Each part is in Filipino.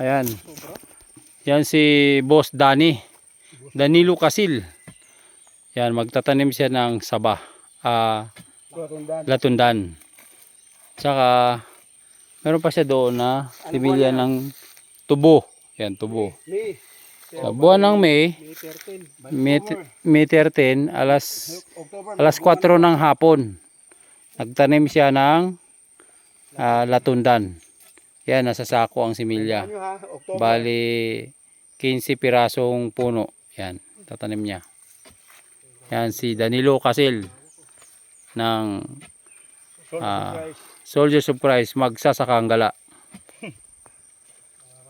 Ayan. Yan si Boss Dani. Danilo Casil. Yan, magtatanim siya ng saba. Ah, Rotundan. latundan. Tsaka, meron pa siya doon na similya ng tubo. Yan, tubo. May. Sa buwan ng May, May 13. May, May 13, alas, alas 4 ng hapon. Nagtanim siya ng ah, latundan. Yan, nasa sako ang similya. Ano. Bali, 15 pirasong puno. Yan, tatanim niya. Yan, si Danilo Casil ng Solid ah, surprise. Christ magsasakang gala.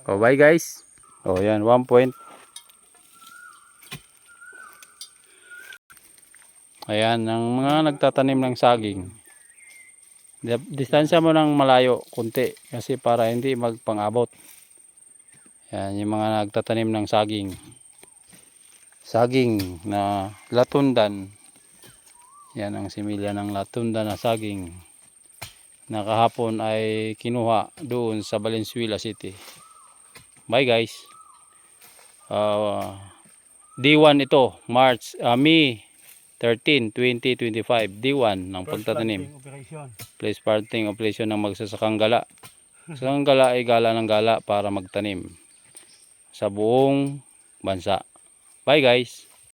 Oh, bye guys. Oh, yan, one point. Ayan, ang mga nagtatanim ng saging. Di- Distansya mo ng malayo, kunti, kasi para hindi magpang-abot. Yan, yung mga nagtatanim ng saging. Saging na latundan. Yan ang similya ng latundan na saging na kahapon ay kinuha doon sa Valenzuela City. Bye guys. Uh, D1 ito, March, uh, May 13, 2025. D1 ng pagtatanim. planting. Place parting operation ng magsasakang gala. Magsasakang gala ay gala ng gala para magtanim sa buong bansa. Bye guys.